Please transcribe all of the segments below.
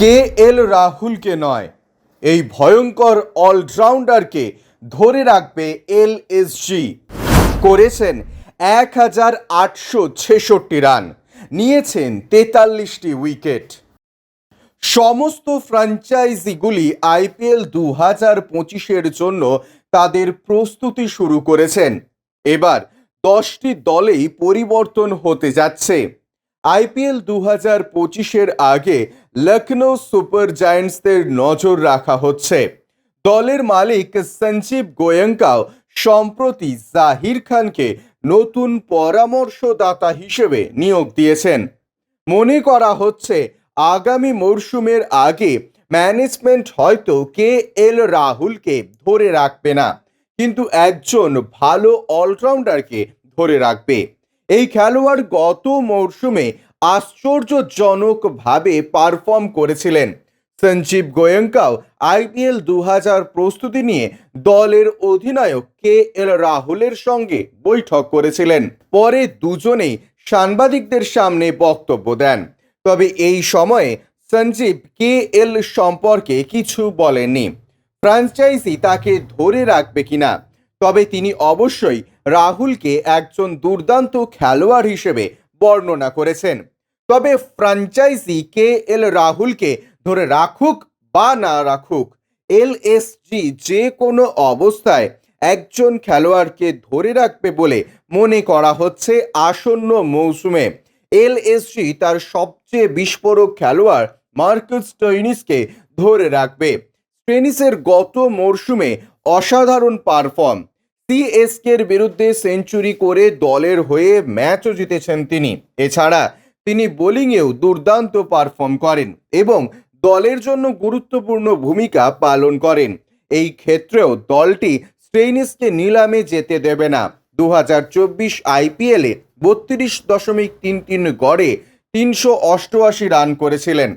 কে এল রাহুলকে নয়? এই ভয়ঙ্কর অলরাউন্ডারকে ধরে রাখবে এল করেছেন এক হাজার আটশো ছেষট্টি রান, নিয়েছেন তেতাল্লিশটি উইকেট। সমস্ত ফ্র্যাঞ্চাইজিগুলি আইপিএল দু হাজার পঁচিশের জন্য তাদের প্রস্তুতি শুরু করেছেন। এবার দশটি দলেই পরিবর্তন হতে যাচ্ছে। আইপিএল দু হাজার পঁচিশের আগে লখনৌ সুপার জায়ান্টসদের নজর রাখা হচ্ছে। দলের মালিক সঞ্জীব গোয়েঙ্কাও সম্প্রতি জাহির খানকে নতুন পরামর্শদাতা হিসেবে নিয়োগ দিয়েছেন। মনে করা হচ্ছে, আগামী মরশুমের আগে ম্যানেজমেন্ট হয়তো কে এল রাহুলকে ধরে রাখবে না, কিন্তু একজন ভালো অলরাউন্ডারকে ধরে রাখবে। এই খেলোয়াড় গত মরশুমে আশ্চর্যজনকভাবে পারফর্ম করেছিলেন। সঞ্জীব গোয়েঙ্কাও আইপিএল দু হাজার প্রস্তুতি নিয়ে দলের অধিনায়ক কে এল রাহুলের সঙ্গে বৈঠক করেছিলেন। পরে দুজনেই সাংবাদিকদের সামনে বক্তব্য দেন। তবে এই সময়ে সঞ্জীব কে এল সম্পর্কে কিছু বলেননি। ফ্রাঞ্চাইজি তাকে ধরে রাখবে কিনা? তবে তিনি অবশ্যই রাহুলকে একজন দুর্দান্ত খেলোয়াড় হিসেবে বর্ণনা করেছেন। তবে ফ্র্যাঞ্চাইজি কে এল রাহুলকে ধরে রাখুক বা না রাখুক এলএসজি যে কোনো অবস্থায় একজন খেলোয়াড়কে ধরে রাখবে বলে মনে করা হচ্ছে আসন্ন মৌসুমে। এলএসজি তার সবচেয়ে বিস্ফোরক খেলোয়াড় মার্কাস টইনিসকে ধরে রাখবে। টেনিসের গত মরশুমে অসাধারণ পারফর্ম সিএসকের বিরুদ্ধে সেঞ্চুরি করে দলের হয়ে ম্যাচও জিতেছেন তিনি। এছাড়া তিনি বোলিংয়েও দুর্দান্ত পারফর্ম করেন এবং দলের জন্য গুরুত্বপূর্ণ ভূমিকা পালন করেন। এই ক্ষেত্রেও দলটি স্টেইনিসকে নিলামে যেতে দেবে না। দু হাজার চব্বিশ আইপিএলে বত্রিশ দশমিক তিন তিন গড়ে তিনশো অষ্টআশি রান করেছিলেন।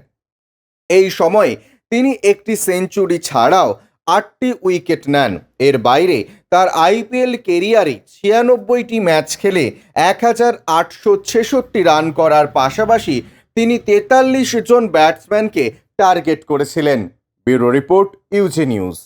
এই সময় তিনি একটি সেঞ্চুরি ছাড়াও আটটি উইকেট নেন। এর বাইরে তার আইপিএল কেরিয়ারে ছিয়ানব্বইটি ম্যাচ খেলে এক হাজার আটশো ছেষট্টি রান করার পাশাপাশি তিনি তেতাল্লিশ জন ব্যাটসম্যানকে টার্গেট করেছিলেন। Bureau report UG news.